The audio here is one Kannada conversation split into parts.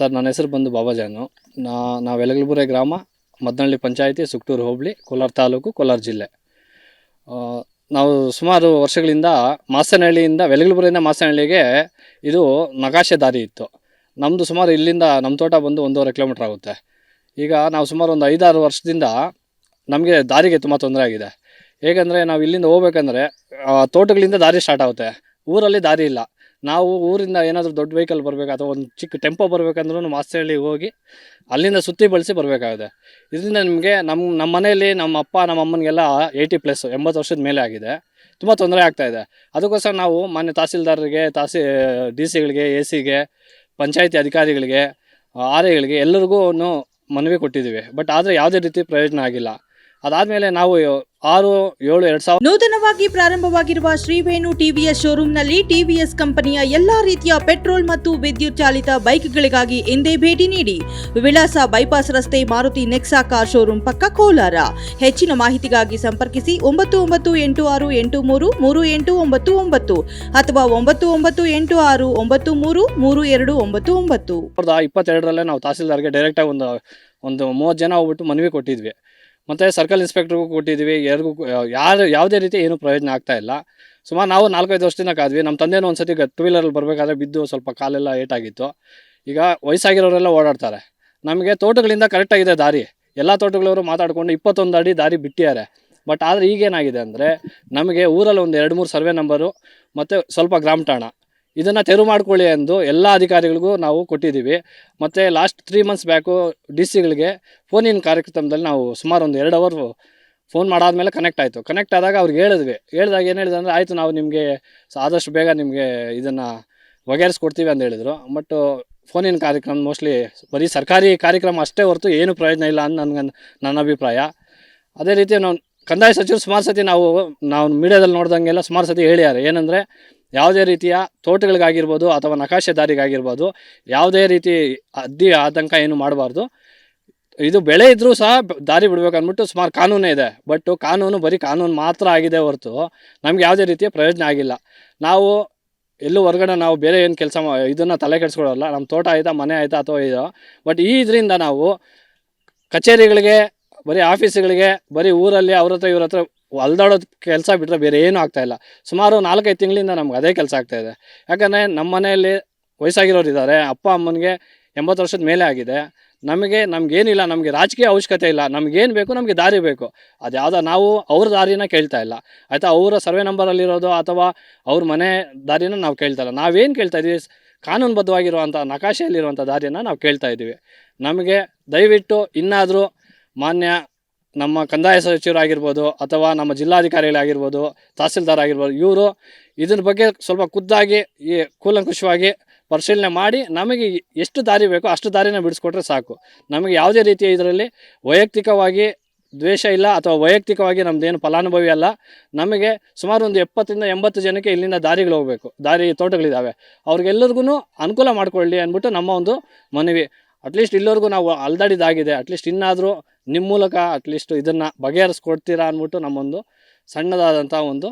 ಸರ್, ನನ್ನ ಹೆಸರು ಬಂದು ಬಾಬಾಜಾನು ನಾ, ನಾವು ಯಲಗಲಬುರೆ ಗ್ರಾಮ, ಮದ್ದನಳ್ಳಿ ಪಂಚಾಯಿತಿ ಸುಕ್ಟೂರು ಹೋಬಳಿ, ಕೋಲಾರ ತಾಲೂಕು, ಕೋಲಾರ ಜಿಲ್ಲೆ. ನಾವು ಸುಮಾರು ವರ್ಷಗಳಿಂದ ಮಾಸನಹಳ್ಳಿಯಿಂದ ವೆಲಗಲಬುರೆಯಿಂದ ಮಾಸನಹಳ್ಳಿಗೆ ಇದು ನಕಾಶೆ ದಾರಿ ಇತ್ತು. ನಮ್ಮದು ಸುಮಾರು ಇಲ್ಲಿಂದ ನಮ್ಮ ತೋಟ ಬಂದು ಒಂದೂವರೆ ಕಿಲೋಮೀಟ್ರ್ ಆಗುತ್ತೆ. ಈಗ ನಾವು ಸುಮಾರು ಒಂದು ಐದಾರು ವರ್ಷದಿಂದ ನಮಗೆ ದಾರಿಗೆ ತುಂಬ ತೊಂದರೆ ಆಗಿದೆ. ಹೇಗೆಂದರೆ ನಾವು ಇಲ್ಲಿಂದ ಹೋಗ್ಬೇಕಂದ್ರೆ ತೋಟಗಳಿಂದ ದಾರಿ ಸ್ಟಾರ್ಟ್ ಆಗುತ್ತೆ. ಊರಲ್ಲಿ ದಾರಿ ಇಲ್ಲ. ನಾವು ಊರಿಂದ ಏನಾದರೂ ದೊಡ್ಡ ವೆಹಿಕಲ್ ಬರಬೇಕು ಅಥವಾ ಒಂದು ಚಿಕ್ಕ ಟೆಂಪೋ ಬರಬೇಕಂದ್ರೂ ಮಾಸ್ತಹಳ್ಳಿಗೆ ಹೋಗಿ ಅಲ್ಲಿಂದ ಸುತ್ತಿ ಬಳಸಿ ಬರಬೇಕಾಗುತ್ತೆ. ಇದರಿಂದ ನಿಮಗೆ ನಮ್ಮ ನಮ್ಮ ಮನೆಯಲ್ಲಿ ನಮ್ಮ ಅಪ್ಪ, ನಮ್ಮ ಅಮ್ಮನಿಗೆಲ್ಲ ಏಯ್ಟಿ ಪ್ಲಸ್ ಎಂಬತ್ತು ವರ್ಷದ ಮೇಲೆ ಆಗಿದೆ. ತುಂಬ ತೊಂದರೆ ಆಗ್ತಾ ಇದೆ. ಅದಕ್ಕೋಸ್ಕರ ನಾವು ಮಾನ್ಯ ತಹಸೀಲ್ದಾರರಿಗೆ, ತಹಸೀ, ಡಿ ಸಿಗಳಿಗೆ, ಎ ಸಿಗೆ, ಪಂಚಾಯತಿ ಅಧಿಕಾರಿಗಳಿಗೆ ಆರ್ ಎಗಳಿಗೆ ಎಲ್ಲರಿಗೂ ಮನವಿ ಕೊಟ್ಟಿದ್ದೀವಿ. ಬಟ್ ಆದರೆ ಯಾವುದೇ ರೀತಿ ಪ್ರಯೋಜನ ಆಗಿಲ್ಲ. ಅದಾದಮೇಲೆ ನಾವು ಆರು ಏಳು ಎರಡು ಸಾವಿರ ನೂತನವಾಗಿ ಪ್ರಾರಂಭವಾಗಿರುವ ಶ್ರೀವೇಣು ಟಿವಿಎಸ್ ಶೋರೂಮ್ನಲ್ಲಿ ಟಿವಿಎಸ್ ಕಂಪನಿಯ ಎಲ್ಲಾ ರೀತಿಯ ಪೆಟ್ರೋಲ್ ಮತ್ತು ವಿದ್ಯುತ್ ಚಾಲಿತ ಬೈಕ್ಗಳಿಗಾಗಿ ಎಂದೇ ಭೇಟಿ ನೀಡಿ ವಿಳಾಸ ಬೈಪಾಸ್ ರಸ್ತೆ ಮಾರುತಿ ನೆಕ್ಸಾ ಕಾರ್ ಶೋರೂಮ್ ಪಕ್ಕ ಕೋಲಾರ. ಹೆಚ್ಚಿನ ಮಾಹಿತಿಗಾಗಿ ಸಂಪರ್ಕಿಸಿ ಒಂಬತ್ತು ಒಂಬತ್ತು ಎಂಟು ಆರು ಎಂಟು ಮೂರು ಮೂರು ಎಂಟು ಒಂಬತ್ತು ಒಂಬತ್ತು ಅಥವಾ ಒಂಬತ್ತು ಒಂಬತ್ತು ಎಂಟು ಆರು ಒಂಬತ್ತು ಮೂರು ಮೂರು ಎರಡು ಒಂಬತ್ತು ಒಂಬತ್ತು. ಇಪ್ಪತ್ತೆರಡರಲ್ಲೇ ನಾವು ತಹಸೀಲ್ದಾರ್ಗೆ ಡೈರೆಕ್ಟಾಗಿ ಒಂದು ಒಂದು ಮೂವತ್ತು ಜನ ಹೋಗ್ಬಿಟ್ಟು ಮನವಿ ಕೊಟ್ಟಿದ್ವಿ. ಮತ್ತು ಸರ್ಕಲ್ ಇನ್ಸ್ಪೆಕ್ಟ್ರಿಗೂ ಕೊಟ್ಟಿದ್ದೀವಿ, ಯಾರಿಗೂ ಯಾರು, ಯಾವುದೇ ರೀತಿ ಏನೂ ಪ್ರಯೋಜನ ಆಗ್ತಾ ಇಲ್ಲ. ಸುಮಾರು ನಾವು ನಾಲ್ಕೈದು ವರ್ಷದಿಂದ ಕಾದ್ವಿ. ನಮ್ಮ ತಂದೆನೂ ಒಂದು ಸತಿ ಟೂ ವೀಲರಲ್ಲಿ ಬರಬೇಕಾದ್ರೆ ಬಿದ್ದು ಸ್ವಲ್ಪ ಕಾಲೆಲ್ಲ ಏಟಾಗಿತ್ತು. ಈಗ ವಯಸ್ಸಾಗಿರೋರೆಲ್ಲ ಓಡಾಡ್ತಾರೆ. ನಮಗೆ ತೋಟಗಳಿಂದ ಕರೆಕ್ಟಾಗಿದೆ ದಾರಿ. ಎಲ್ಲ ತೋಟಗಳವರು ಮಾತಾಡಿಕೊಂಡು ಇಪ್ಪತ್ತೊಂದು ಅಡಿ ದಾರಿ ಬಿಟ್ಟಿದ್ದಾರೆ. ಬಟ್ ಆದರೆ ಈಗೇನಾಗಿದೆ ಅಂದರೆ ನಮಗೆ ಊರಲ್ಲಿ ಒಂದು ಎರಡು ಮೂರು ಸರ್ವೆ ನಂಬರು ಮತ್ತು ಸ್ವಲ್ಪ ಗ್ರಾಮ ಠಾಣ ಇದನ್ನು ತೆರವು ಮಾಡ್ಕೊಳ್ಳಿ ಎಂದು ಎಲ್ಲ ಅಧಿಕಾರಿಗಳಿಗೂ ನಾವು ಕೊಟ್ಟಿದ್ದೀವಿ. ಮತ್ತು last three months back D ಸಿಗಳಿಗೆ ಇನ್ ಕಾರ್ಯಕ್ರಮದಲ್ಲಿ ನಾವು ಸುಮಾರು ಒಂದು ಎರಡು ಅವರ್ ಫೋನ್ ಮಾಡಾದ್ಮೇಲೆ ಕನೆಕ್ಟ್ ಆಯಿತು. ಕನೆಕ್ಟ್ ಆದಾಗ ಅವ್ರಿಗೆ ಹೇಳಿದ್ವಿ. ಹೇಳಿದಾಗ ಏನು ಹೇಳಿದೆ ಅಂದರೆ, ಆಯಿತು ನಾವು ನಿಮಗೆ ಆದಷ್ಟು ಬೇಗ ನಿಮಗೆ ಇದನ್ನು ಬಗೆಹರಿಸ್ಕೊಡ್ತೀವಿ ಅಂತ ಹೇಳಿದರು. ಬಟ್ ಫೋನಿನ ಕಾರ್ಯಕ್ರಮ ಮೋಸ್ಟ್ಲಿ ಬರೀ ಸರ್ಕಾರಿ ಕಾರ್ಯಕ್ರಮ ಅಷ್ಟೇ ಹೊರತು ಏನು ಪ್ರಯೋಜನ ಇಲ್ಲ ಅಂತ ನನಗೆ ನನ್ನ ಅಭಿಪ್ರಾಯ. ಅದೇ ರೀತಿ ನಾವು ಕಂದಾಯ ಸಚಿವರು ಸುಮಾರು ಸತಿ ನಾವು ನಾವು ಮೀಡಿಯಾದಲ್ಲಿ ನೋಡ್ದಂಗೆಲ್ಲ ಸುಮಾರು ಸತಿ ಹೇಳಿದ್ದಾರೆ. ಏನಂದರೆ ಯಾವುದೇ ರೀತಿಯ ತೋಟಗಳಿಗಾಗಿರ್ಬೋದು ಅಥವಾ ನಕಾಶೆ ದಾರಿಗಾಗಿರ್ಬೋದು ಯಾವುದೇ ರೀತಿ ಅದ್ದಿ ಆತಂಕ ಏನು ಮಾಡಬಾರ್ದು. ಇದು ಬೆಳೆ ಇದ್ದರೂ ಸಹ ದಾರಿ ಬಿಡ್ಬೇಕು ಅಂದ್ಬಿಟ್ಟು ಸುಮಾರು ಕಾನೂನೇ ಇದೆ. ಬಟ್ ಕಾನೂನು ಬರೀ ಕಾನೂನು ಮಾತ್ರ ಆಗಿದೆ ಹೊರತು ನಮ್ಗೆ ಯಾವುದೇ ರೀತಿಯ ಪ್ರಯೋಜನ ಆಗಿಲ್ಲ. ನಾವು ಎಲ್ಲೂ ಹೊರಗಡೆ ನಾವು ಬೇರೆ ಏನು ಕೆಲಸ ಇದನ್ನು ತಲೆ ಕೆಡಿಸ್ಕೊಳ್ಳಲ್ಲ. ನಮ್ಮ ತೋಟ ಆಯಿತಾ, ಮನೆ ಆಯಿತಾ ಅಥವಾ ಇದೋ. ಬಟ್ ಈ ಇದರಿಂದ ನಾವು ಕಚೇರಿಗಳಿಗೆ, ಬರೀ ಆಫೀಸ್ಗಳಿಗೆ, ಬರೀ ಊರಲ್ಲಿ ಅವ್ರ ಹತ್ರ ಇವ್ರ ಹತ್ರ ಅಲ್ದಾಡೋದು ಕೆಲಸ ಬಿಟ್ಟರೆ ಬೇರೆ ಏನೂ ಆಗ್ತಾಯಿಲ್ಲ ಸುಮಾರು ನಾಲ್ಕೈದು ತಿಂಗಳಿಂದ ನಮ್ಗೆ ಅದೇ ಕೆಲಸ ಆಗ್ತಾ ಇದೆ. ಯಾಕಂದರೆ ನಮ್ಮ ಮನೆಯಲ್ಲಿ ವಯಸ್ಸಾಗಿರೋರು ಇದ್ದಾರೆ. ಅಪ್ಪ, ಅಮ್ಮನಿಗೆ ಎಂಬತ್ತು ವರ್ಷದ ಮೇಲೆ ಆಗಿದೆ. ನಮಗೆ, ನಮಗೇನಿಲ್ಲ, ನಮಗೆ ರಾಜಕೀಯ ಅವಶ್ಯಕತೆ ಇಲ್ಲ. ನಮಗೇನು ಬೇಕು, ನಮಗೆ ದಾರಿ ಬೇಕು. ಅದು ಯಾವುದೋ ನಾವು ಅವ್ರ ದಾರಿನ ಕೇಳ್ತಾ ಇಲ್ಲ. ಆಯಿತಾ, ಅವರ ಸರ್ವೆ ನಂಬರಲ್ಲಿರೋದು ಅಥವಾ ಅವ್ರ ಮನೆ ದಾರಿನ ನಾವು ಕೇಳ್ತಾ ಇಲ್ಲ. ನಾವೇನು ಕೇಳ್ತಾ ಇದ್ದೀವಿ ಕಾನೂನುಬದ್ಧವಾಗಿರುವಂಥ ನಕಾಶೆಯಲ್ಲಿರುವಂಥ ದಾರಿಯನ್ನು ನಾವು ಕೇಳ್ತಾ ಇದ್ದೀವಿ ನಮಗೆ ದಯವಿಟ್ಟು ಇನ್ನಾದರೂ ಮಾನ್ಯ ನಮ್ಮ ಕಂದಾಯ ಸಚಿವರಾಗಿರ್ಬೋದು ಅಥವಾ ನಮ್ಮ ಜಿಲ್ಲಾಧಿಕಾರಿಗಳಾಗಿರ್ಬೋದು ತಹಸೀಲ್ದಾರ್ ಆಗಿರ್ಬೋದು, ಇವರು ಇದ್ರ ಬಗ್ಗೆ ಸ್ವಲ್ಪ ಖುದ್ದಾಗಿ ಈ ಕೂಲಂಕುಷವಾಗಿ ಪರಿಶೀಲನೆ ಮಾಡಿ ನಮಗೆ ಎಷ್ಟು ದಾರಿ ಬೇಕೋ ಅಷ್ಟು ದಾರಿನ ಬಿಡಿಸ್ಕೊಟ್ರೆ ಸಾಕು. ನಮಗೆ ಯಾವುದೇ ರೀತಿಯ ಇದರಲ್ಲಿ ವೈಯಕ್ತಿಕವಾಗಿ ದ್ವೇಷ ಇಲ್ಲ ಅಥವಾ ವೈಯಕ್ತಿಕವಾಗಿ ನಮ್ಮದೇನು ಫಲಾನುಭವಿ ಅಲ್ಲ, ನಮಗೆ ಸುಮಾರು ಒಂದು ಎಪ್ಪತ್ತರಿಂದ ಎಂಬತ್ತು ಜನಕ್ಕೆ ಇಲ್ಲಿಂದ ದಾರಿಗಳು ಹೋಗಬೇಕು. ದಾರಿ ತೋಟಗಳಿದ್ದಾವೆ. ಅವ್ರಿಗೆಲ್ಲರಿಗೂ ಅನುಕೂಲ ಮಾಡಿಕೊಳ್ಳಿ ಅಂದ್ಬಿಟ್ಟು ನಮ್ಮ ಒಂದು ಮನವಿ. ಅಟ್ಲೀಸ್ಟ್ ಇಲ್ಲಿವರೆಗೂ ನಾವು ಅಲ್ದಾಡಿದಾಗಿದೆ ಅಟ್ಲೀಸ್ಟ್ ಇನ್ನಾದರೂ ನಿಮ್ಮ ಮೂಲಕ ಅಟ್ಲೀಸ್ಟ್ ಇದನ್ನು ಬಗೆಹರಿಸ್ಕೊಡ್ತೀರಾ ಅಂದ್ಬಿಟ್ಟು ನಮ್ಮೊಂದು ಸಣ್ಣದಾದಂಥ ಒಂದು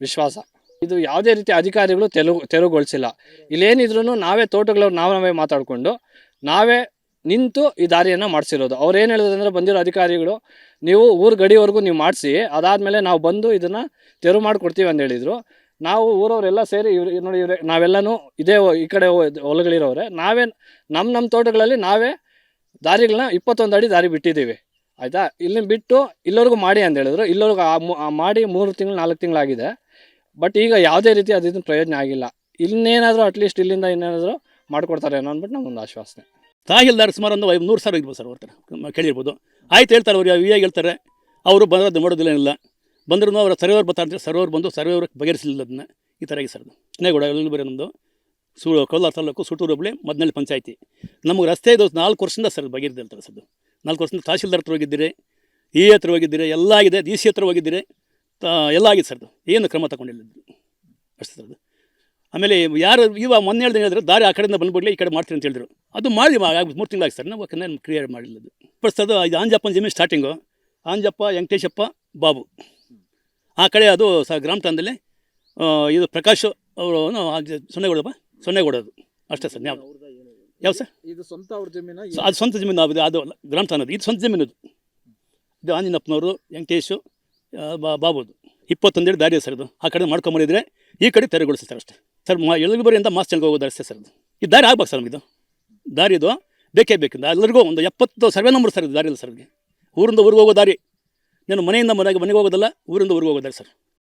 ವಿಶ್ವಾಸ. ಇದು ಯಾವುದೇ ರೀತಿ ಅಧಿಕಾರಿಗಳು ತೆಲುಗು, ತೆರವುಗೊಳಿಸಿಲ್ಲ. ಇಲ್ಲೇನಿದ್ರು ನಾವೇ ತೋಟಗಳವ್ರು ನಾವು ನಾವೇ ಮಾತಾಡಿಕೊಂಡು ನಾವೇ ನಿಂತು ಈ ದಾರಿಯನ್ನು ಮಾಡಿಸಿರೋದು. ಅವ್ರು ಏನು ಹೇಳಿದ್ರೆ ಬಂದಿರೋ ಅಧಿಕಾರಿಗಳು ನೀವು ಊರು ಗಡಿವರೆಗೂ ನೀವು ಮಾಡಿಸಿ, ಅದಾದಮೇಲೆ ನಾವು ಬಂದು ಇದನ್ನು ತೆರವು ಮಾಡಿಕೊಡ್ತೀವಿ ಅಂತ ಹೇಳಿದರು. ನಾವು ಊರವರೆಲ್ಲ ಸೇರಿ ಇವ್ರು ನೋಡಿ ಇವ್ರೆ, ನಾವೆಲ್ಲನೂ ಇದೇ ಈ ಕಡೆ ಹೊಲಗಳಿರೋರೆ ನಾವೇ ನಮ್ಮ ನಮ್ಮ ತೋಟಗಳಲ್ಲಿ ನಾವೇ ದಾರಿಗಳನ್ನ ಇಪ್ಪತ್ತೊಂದು ಅಡಿ ದಾರಿ ಬಿಟ್ಟಿದ್ದೀವಿ. ಆಯಿತಾ? ಇಲ್ಲಿ ಬಿಟ್ಟು ಇಲ್ಲವರೆಗೂ ಮಾಡಿ ಅಂತ ಹೇಳಿದ್ರು. ಇಲ್ಲವರೆಗೂ ಮಾಡಿ ಮೂರು ತಿಂಗಳು, ನಾಲ್ಕು ತಿಂಗಳಾಗಿದೆ. ಬಟ್ ಈಗ ಯಾವುದೇ ರೀತಿ ಅದಿದ್ದು ಪ್ರಯೋಜನ ಆಗಿಲ್ಲ. ಇನ್ನೇನಾದರೂ ಅಟ್ಲೀಸ್ಟ್ ಇಲ್ಲಿಂದ ಇನ್ನೇನಾದರೂ ಮಾಡಿಕೊಡ್ತಾರೆ ಅನ್ನೋ ಅಂದ್ಬಿಟ್ಟು ನಮ್ಮೊಂದು ಆಶ್ವಾಸನೆ. ತಹಸೀಲ್ದಾರ್ ಸುಮಾರು ಒಂದು ಐದು ನೂರು ಸಾವಿರ ಇರ್ಬೋದು ಸರ್ ಅವ್ರ ಕೇಳಿರ್ಬೋದು. ಆಯ್ತು ಹೇಳ್ತಾರೆ ಅವ್ರು ವಿ ಹೇಳ್ತಾರೆ. ಅವರು ಬಂದ್ರೆ ನೋಡೋದಿಲ್ಲ ಏನಿಲ್ಲ. ಬಂದ್ರೂ ಅವರ ಸರ್ವೇರ್ ಬರ್ತಾರೆ ಸರ್ವೇರ್ ಬಂದು ಸರ್ವೇರ್ ಬಗೆಹರಿಸಲಿಲ್ಲ ಅದನ್ನ. ಈ ಥರ ಸರ್ ಚಿನ್ನೇಗೌಡ ಎಲ್ಲಿ ಬರೀ ನಮ್ಮದು ಸು ಕೋಲಾರ ತಾಲೂಕು ಸುಟೂರು ಹುಬ್ಳಿ, ಮದ್ನಳ್ಳಿ ಪಂಚಾಯತಿ. ನಮಗೆ ರಸ್ತೆ ಇದು ನಾಲ್ಕು ವರ್ಷದಿಂದ ಸರ್ ಬಗೆಹರಿದಿರ್ತಾರೆ ಸರ್ ನಾಲ್ಕು ವರ್ಷದಿಂದ ತಹಶೀಲ್ದಾರ್ ಹತ್ರ ಹೋಗಿದ್ದೀರಿ, ಇ ಹತ್ರ ಹೋಗಿದ್ದೀರಿ, ಎಲ್ಲ ಆಗಿದೆ, ಡಿ ಸಿ ಹತ್ರ ಹೋಗಿದ್ದೀರಿ ಎಲ್ಲ ಆಗಿದೆ ಸರ್ ಅದು. ಏನು ಕ್ರಮ ತಗೊಂಡಿಲ್ಲ. ಅಷ್ಟೇ ಸರ್ ಅದು. ಆಮೇಲೆ ಯಾರು ಇವಾಗ ಮೊನ್ನೆ ಹೇಳ್ದೆ ಹೇಳಿದ್ರೆ, ದಾರಿ ಆ ಕಡೆಯಿಂದ ಬಂದ್ಬಿಡ್ಲಿ, ಈ ಕಡೆ ಮಾಡ್ತೀನಿ ಅಂತ ಹೇಳಿದ್ರು. ಅದು ಮಾಡಿ ಮೂರು ತಿಂಗಳಾಗಿ ಸರ್. ನಾವು ಕ್ಲಿಯರ್ ಮಾಡಿಲ್ಲ ಅದು. ಫಸ್ಟ್ ಅದು ಇದು ಆಂಜಪ್ಪನ ಜಮೀನು ಸ್ಟಾರ್ಟಿಂಗು ಆಂಜಪ್ಪ, ವೆಂಕಟೇಶಪ್ಪ, ಬಾಬು. ಆ ಕಡೆ ಅದು ಸ ಗ್ರಾಮ ತಂದಲ್ಲಿ ಇದು ಪ್ರಕಾಶ್ ಅವರು ಸೊನ್ನೆಗೌಡಪ್ಪ ಸೊನ್ನೆಗೌಡದು ಅಷ್ಟೇ ಸರ್ ಯಾವ ಯಾವ ಸರ್? ಇದು ಸ್ವಂತ ಅವ್ರ ಜಮೀನು? ಅದು ಸ್ವಂತ ಜಮೀನು ಅದು ಅದು ಅಲ್ಲ ಗ್ರಾಮ ತಾನದು ಇದು ಸ್ವಂತ ಜಮೀನು ಇದು ಇದು ಆಂಜನಪ್ಪನವರು ವೆಂಕಟೇಶು ಬಾಬುದು. ಇಪ್ಪತ್ತೊಂದೇಳು ದಾರಿ ಸರ್ ಇದು. ಆ ಕಡೆ ಮಾಡ್ಕೊಂಬಂದಿದ್ರೆ ಈ ಕಡೆ ತೆರವುಗೊಳಿಸಿ ಸರ್ ಅಷ್ಟೇ. ಸರ್ ಮಾ ಎಳಗುಬರಿಯಿಂದ ಮಾಸ್ ಚೆನ್ನಾಗಿ ಹೋಗೋದು ಅಷ್ಟೇ ಸರ್ ಇದು ಈ ದಾರಿ ಆಗ್ಬೇಕು ಸರ್ ನಮಗಿದು ದಾರಿ ಇದು ಬೇಕೇ ಬೇಕು ಎಲ್ಲರಿಗೂ ಒಂದು ಎಪ್ಪತ್ತು ಸರ್ವೆ ನಂಬರ್ ಸರ್ ಇದು ದಾರಿ ಇಲ್ಲ ಸರ್ ಊರಿಂದ ಊರಿಗೆ ಹೋಗೋ ದಾರಿ. ನಾನು ಮನೆಯಿಂದ ಮನೆಗೆ ಮನೆಗೆ ಹೋಗೋದಲ್ಲ ಊರಿಂದ ಊರಿಗೆ ಹೋಗೋದಲ್ಲ ಸರ್.